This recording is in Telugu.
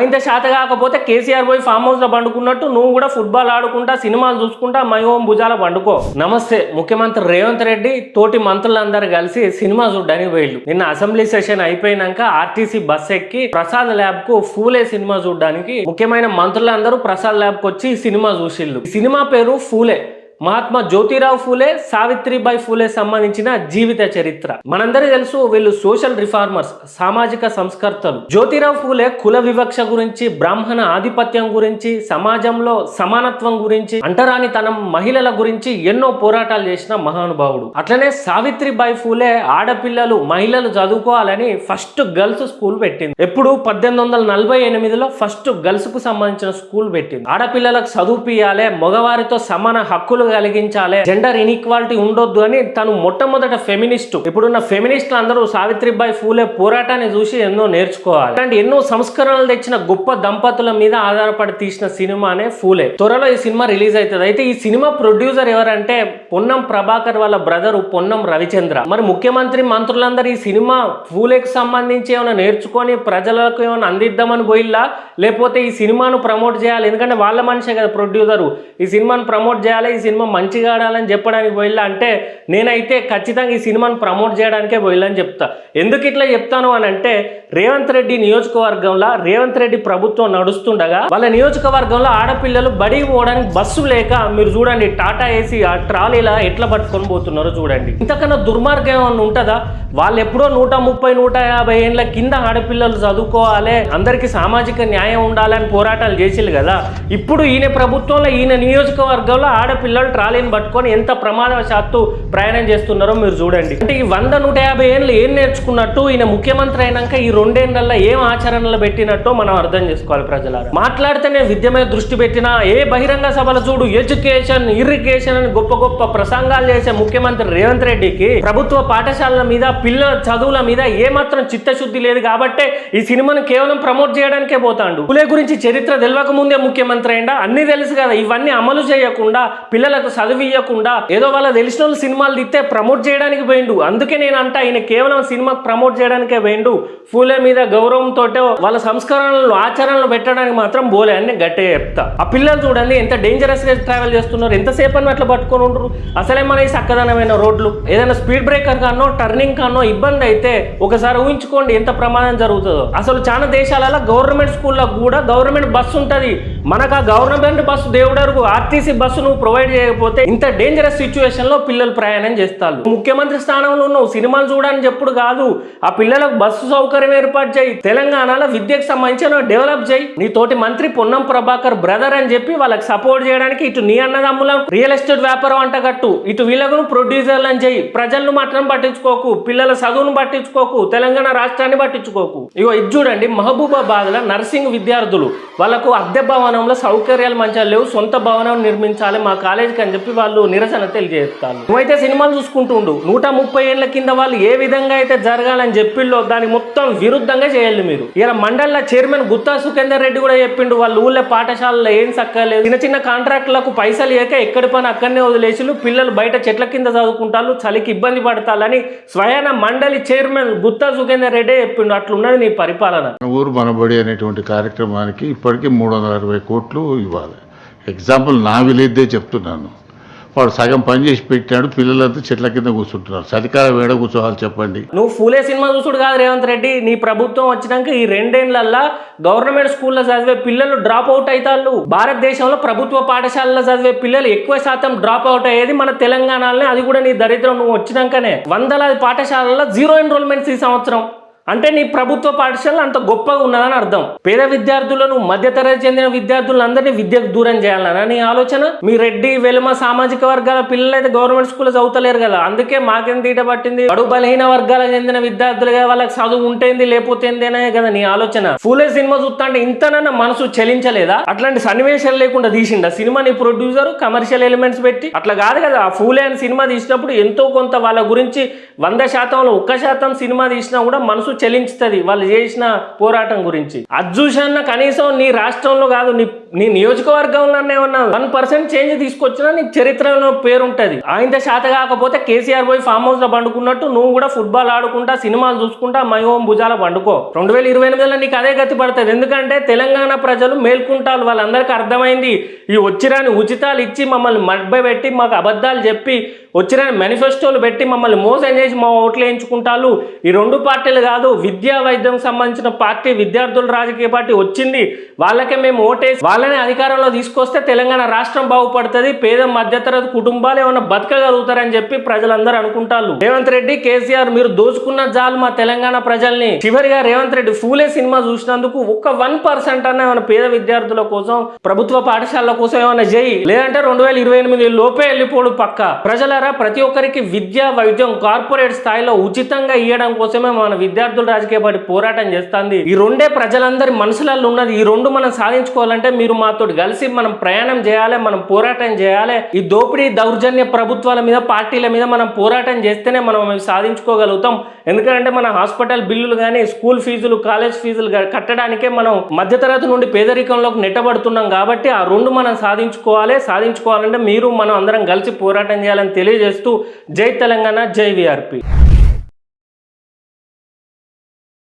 ఆయన శాత కాకపోతే కేసీఆర్ పోయి ఫామ్ హౌస్లో పండుకున్నట్టు నువ్వు కూడా ఫుట్బాల్ ఆడుకుంటా సినిమాలు చూసుకుంటా మై ఓం భుజాల పండుకో. నమస్తే ముఖ్యమంత్రి రేవంత్ రెడ్డి తోటి మంత్రులందరూ కలిసి సినిమా చూడ్డానికి పోయిళ్ళు. నిన్న అసెంబ్లీ సెషన్ అయిపోయినాక ఆర్టీసీ బస్ ఎక్కి ప్రసాద్ ల్యాబ్కు ఫూలే సినిమా చూడడానికి ముఖ్యమైన మంత్రులందరూ ప్రసాద్ ల్యాబ్కు వచ్చి సినిమా చూసిళ్ళు. సినిమా పేరు ఫూలే. మహాత్మా జ్యోతిరావు ఫూలే సావిత్రిబాయి ఫూలే సంబంధించిన జీవిత చరిత్ర. మనందరికీ తెలుసు వీళ్ళు సోషల్ రిఫార్మర్స్ సామాజిక సంస్కర్తలు. జ్యోతిరావు ఫూలే కుల వివక్ష గురించి బ్రాహ్మణ ఆధిపత్యం గురించి సమాజంలో సమానత్వం గురించి అంటరానితనం మహిళల గురించి ఎన్నో పోరాటాలు చేసిన మహానుభావుడు. అట్లనే సావిత్రిబాయి ఫూలే ఆడపిల్లలు మహిళలు చదువుకోవాలని ఫస్ట్ గర్ల్స్ స్కూల్ పెట్టింది. ఎప్పుడు పద్దెనిమిది వందల నలభై ఎనిమిదిలో ఫస్ట్ గర్ల్స్కు సంబంధించిన స్కూల్ పెట్టింది. ఆడపిల్లలకు చదువుపియాలి మగవారితో సమాన హక్కులు కలిగించాలి. జెండర్ ఇన్ఈక్వాలిటీ ఉండొద్దు అని తను మొట్టమొదట ఫెమినిస్ట్ ఇప్పుడున్న ఫెమినిస్టులు అందరూ సావిత్రిబాయి ఫూలే పోరాటాన్ని చూసి ఎన్నో నేర్చుకోవాలి. అంటే ఎన్నో సంస్కరణలు తెచ్చిన గొప్ప దంపతుల మీద ఆధారపడి తీసిన సినిమానే ఫూలే. త్వరలో ఈ సినిమా రిలీజ్ అవుతుంది. అయితే ఈ సినిమా ప్రొడ్యూసర్ ఎవరంటే పొన్నం ప్రభాకర్ వాళ్ళ బ్రదర్ పొన్నం రవిచంద్ర. మరి ముఖ్యమంత్రి మంత్రులందరూ ఈ సినిమా ఫూలేకి సంబంధించి ఏమైనా నేర్చుకొని ప్రజలకు ఏమైనా అందిద్దామని పోయిల్లా? లేకపోతే ఈ సినిమాను ప్రమోట్ చేయాలి? ఎందుకంటే వాళ్ళ మనిషే కదా ప్రొడ్యూసరు. ఈ సినిమాను ప్రమోట్ చేయాలి ఈ సినిమా మంచిగా ఆడాలని చెప్పడానికి పోయిల్లా అంటే నేనైతే ఖచ్చితంగా ఈ సినిమాను ప్రమోట్ చేయడానికే పోయిల్లని చెప్తా. ఎందుకు ఇట్లా చెప్తాను అని అంటే రేవంత్ రెడ్డి నియోజకవర్గంలో రేవంత్ రెడ్డి ప్రభుత్వం నడుస్తుండగా వాళ్ళ నియోజకవర్గంలో ఆడపిల్లలు బడికి పోవడానికి బస్సు లేక మీరు చూడండి టాటా ఏసీ ఆ ట్రాలీలా ఎట్లా పట్టుకొని పోతున్నారో చూడండి. ఇంతకన్నా దుర్మార్గం ఏమన్నా ఉంటుందా? వాళ్ళు ఎప్పుడో నూట ముప్పై నూట యాభై ఏళ్ళ కింద ఆడపిల్లలు చదువుకోవాలి అందరికీ సామాజిక న్యాయం ఉండాలని పోరాటాలు చేసిల్లు కదా. ఇప్పుడు ఈయన ప్రభుత్వంలో ఈయన నియోజకవర్గంలో ఆడపిల్లలు ట్రాలీని పట్టుకొని ఎంత ప్రమాదవశాత్తు ప్రయాణం చేస్తున్నారో మీరు చూడండి. అంటే ఈ వంద నూట యాభై ఏళ్ళు ఏం నేర్చుకున్నట్టు ఈయన ముఖ్యమంత్రి అయినాక ఈ రెండేళ్ళలో ఏం ఆచరణలు పెట్టినట్టు మనం అర్థం చేసుకోవాలి ప్రజలారా. మాట్లాడితేనే విద్య మీద దృష్టి పెట్టినా ఏ బహిరంగ సభలు చూడు ఎడ్యుకేషన్ ఇరిగేషన్ అని గొప్ప గొప్ప ప్రసంగాలు చేసే ముఖ్యమంత్రి రేవంత్ రెడ్డికి ప్రభుత్వ పాఠశాలల మీద పిల్లల చదువుల మీద ఏ మాత్రం చిత్తశుద్ధి లేదు కాబట్టే ఈ సినిమాను కేవలం ప్రమోట్ చేయడానికే పోతాడు. పులే గురించి చరిత్ర తెలియక ముందే ముఖ్యమంత్రి అయిందా అన్ని తెలుసు కదా. ఇవన్నీ అమలు చేయకుండా పిల్లల పిల్లలకు చదివియకుండా ఏదో వాళ్ళ తెలిసిన వాళ్ళు సినిమాలు తిత్తే ప్రమోట్ చేయడానికి పోయిండు. అందుకే నేను అంట ఆయన కేవలం సినిమాకు ప్రమోట్ చేయడానికే పోయిండు. ఫూలే మీద గౌరవంతో వాళ్ళ సంస్కరణలు ఆచరణలు పెట్టడానికి మాత్రం బోలే అని గట్టే చెప్తా. ఆ పిల్లలు చూడండి ఎంత డేంజరస్గా ట్రావెల్ చేస్తున్నారు ఎంతసేపు అని అట్లా పట్టుకొని ఉండరు. అసలే మన చక్కదనమైన రోడ్లు. ఏదైనా స్పీడ్ బ్రేకర్ కానో టర్నింగ్ కానో ఇబ్బంది అయితే ఒకసారి ఊహించుకోండి ఎంత ప్రమాదం జరుగుతుందో. అసలు చాలా దేశాలలో గవర్నమెంట్ స్కూల్లో కూడా గవర్నమెంట్ బస్సు ఉంటుంది. మనకు ఆ గవర్నమెంట్ బస్సు దేవుడరకు ఆర్టీసీ బస్సు నువ్వు ప్రొవైడ్ చేయకపోతే ఇంత డేంజరస్ సిచ్యువేషన్లో పిల్లలు ప్రయాణం చేస్తారు. ముఖ్యమంత్రి స్థానంలో ఉన్నావు సినిమాలు చూడని చెప్పుడు కాదు. ఆ పిల్లలకు బస్సు సౌకర్యం ఏర్పాటు చేయి. తెలంగాణలో విద్యకు సంబంధించిన డెవలప్ చేయి. నీ తోటి మంత్రి పొన్నం ప్రభాకర్ బ్రదర్ అని చెప్పి వాళ్ళకి సపోర్ట్ చేయడానికి ఇటు నీ అన్నదమ్ములను రియల్ ఎస్టేట్ వ్యాపారం అంటగట్టు. ఇటు వీళ్ళకు ప్రొడ్యూసర్లను చేయి. ప్రజలను మాత్రం పట్టించుకోకు. పిల్లల చదువును పట్టించుకోకు. తెలంగాణ రాష్ట్రాన్ని పట్టించుకోకు. ఇగో ఇది చూడండి మహబూబాబాద్లో నర్సింగ్ విద్యార్థులు. వాళ్ళకు అద్దె భవనంలో సౌకర్యాలు మంచిగా లేవు. సొంత భవనం నిర్మించాలి మా కాలేజీకి అని చెప్పి వాళ్ళు నిరసన తెలియజేస్తారు. నువ్వైతే సినిమాలు చూసుకుంటుండు నూట ముప్పై ఏళ్ళ కింద వాళ్ళు ఏ విధంగా అయితే జరగాలని చెప్పిళ్ళో దానికి మొత్తం విరుద్ధంగా చేయాలి మీరు. ఇలా మండల చైర్మన్ గుత్తా సుఖేందర్ రెడ్డి కూడా చెప్పిండు వాళ్ళ ఊళ్ళో పాఠశాలలో ఏం సక్కలేదు చిన్న చిన్న కాంట్రాక్టులకు పైసలు లేక ఎక్కడి పని అక్కడనే వదిలేసి పిల్లలు బయట చెట్ల కింద చదువుకుంటారు చలికి ఇబ్బంది పడతాలని స్వయాన మండలి చైర్మన్ గుత్తా సుఖేందర్ రెడ్డి చెప్పిండు. అట్లున్నది నీ పరిపాలన. ఊరు మనబడి అనేటువంటి కార్యక్రమానికి ఇప్పటికీ మూడు వందల అరవై కోట్లు ఇవ్వాలి. ఎగ్జాంపుల్ నా విలేదే చెప్తున్నాను. వాడు సగం పని చేసి పెట్టాడు పిల్లలంతా చెట్ల కింద కూర్చుంటున్నారు. చలికాలం వేడ కూర్చోవాలి చెప్పండి. నువ్వు ఫూలే సినిమా చూసుడు కాదు రేవంత్ రెడ్డి. నీ ప్రభుత్వం వచ్చినాక ఈ రెండేళ్ళల్లా గవర్నమెంట్ స్కూల్లో చదివే పిల్లలు డ్రాప్ అవుట్ అవుతాళ్ళు భారతదేశంలో ప్రభుత్వ పాఠశాలలో చదివే పిల్లలు ఎక్కువ శాతం డ్రాప్ అవుట్ అయ్యేది మన తెలంగాణలోనే. అది కూడా నీ దరిద్రం. నువ్వు వచ్చినాకనే వందలాది పాఠశాలల్లో జీరో ఎన్రోల్మెంట్స్ ఈ సంవత్సరం. అంటే నీ ప్రభుత్వ పాఠశాల అంత గొప్పగా ఉన్నదని అర్థం. పేద విద్యార్థులను మధ్యతరగతి చెందిన విద్యార్థులందరినీ విద్యకు దూరం చేయాలన్నా నీ ఆలోచన? మీ రెడ్డి వెలుమ సామాజిక వర్గాల పిల్లలు అయితే గవర్నమెంట్ స్కూల్లో చదువుతలేరు కదా. అందుకే మాకేం తీట పట్టింది? బడు బలహీన వర్గాలకు చెందిన విద్యార్థులుగా వాళ్ళకి చదువు ఉంటేంది లేకపోతేందేనే కదా నీ ఆలోచన. ఫూలే సినిమా చూస్తా అంటే ఇంతనన్నా మనసు చలించలేదా? అట్లాంటి సన్నివేశాలు లేకుండా తీసిండా? సినిమా నీ ప్రొడ్యూసర్ కమర్షియల్ ఎలిమెంట్స్ పెట్టి? అట్లా కాదు కదా ఆ ఫూలే అని సినిమా తీసినప్పుడు ఎంతో కొంత వాళ్ళ గురించి వంద శాతంలో ఒక్క శాతం సినిమా తీసినా కూడా మనసు చెల్లించుతుంది వాళ్ళు చేసిన పోరాటం గురించి. అది చూసన్న కనీసం నీ రాష్ట్రంలో కాదు నీ నీ నియోజకవర్గంలోనే ఉన్న వన్ పర్సెంట్ చేంజ్ తీసుకొచ్చినా నీ చరిత్రలో పేరు ఉంటుంది ఆయన శాత కాకపోతే కేసీఆర్ పోయి ఫామ్ హౌస్లో పండుకున్నట్టు నువ్వు కూడా ఫుట్బాల్ ఆడుకుంటా సినిమాలు చూసుకుంటా మై ఓం భుజాల పండుకో. రెండు వేల ఇరవై ఎనిమిదిలో నీకు అదే గతి పడుతుంది. ఎందుకంటే తెలంగాణ ప్రజలు మేల్కుంటారు వాళ్ళందరికీ అర్థమైంది ఈ వచ్చిరాని ఉచితాలు ఇచ్చి మమ్మల్ని మడ్బై పెట్టి మాకు అబద్ధాలు చెప్పి వచ్చిన మేనిఫెస్టోలు పెట్టి మమ్మల్ని మోసం చేసి మా ఓట్లు వేయించుకుంటారు. ఈ రెండు పార్టీలు కాదు విద్యా వైద్యం సంబంధించిన పార్టీ విద్యార్థుల రాజకీయ పార్టీ వచ్చింది. వాళ్ళకే మేము ఓటేసి వాళ్ళని అధికారంలో తీసుకొస్తే తెలంగాణ రాష్ట్రం బాగుపడుతుంది. పేద మధ్యతరగతి కుటుంబాలు ఏమైనా బతకగలుగుతారని చెప్పి ప్రజలందరూ అనుకుంటారు. రేవంత్ రెడ్డి కేసీఆర్ మీరు దోచుకున్న జాలు మా తెలంగాణ ప్రజల్ని. చివరిగా రేవంత్ రెడ్డి ఫూలే సినిమా చూసినందుకు ఒక్క వన్ పర్సెంట్ అన్న ఏమైనా పేద విద్యార్థుల కోసం ప్రభుత్వ పాఠశాలల కోసం ఏమైనా చేయి. లేదంటే రెండు వేల ఇరవై ఎనిమిది లోపే వెళ్ళిపోడు పక్క. ప్రజల ప్రజలారా ప్రతి ఒక్కరికి విద్య వైద్యం కార్పొరేట్ స్థాయిలో ఉచితంగా ఇవ్వడం కోసమే మన విద్యార్థుల రాజకీయ పార్టీ పోరాటం చేస్తుంది. ఈ రెండే ప్రజలందరి మనసులలో ఉన్నది. ఈ రెండు మనం సాధించుకోవాలంటే మీరు మాతో కలిసి మనం ప్రయాణం చేయాలి మనం పోరాటం చేయాలి. ఈ దోపిడీ దౌర్జన్య ప్రభుత్వాల మీద పార్టీల మీద మనం పోరాటం చేస్తేనే మనం సాధించుకోగలుగుతాం. ఎందుకంటే మన హాస్పిటల్ బిల్లులు కానీ స్కూల్ ఫీజులు కాలేజ్ ఫీజులు కట్టడానికే మనం మధ్యతరగతి నుండి పేదరికంలోకి నెట్టబడుతున్నాం కాబట్టి ఆ రెండు మనం సాధించుకోవాలి. సాధించుకోవాలంటే మీరు మనం అందరం కలిసి పోరాటం చేయాలని తెలియజేస్తూ జై తెలంగాణ జై విఆర్పి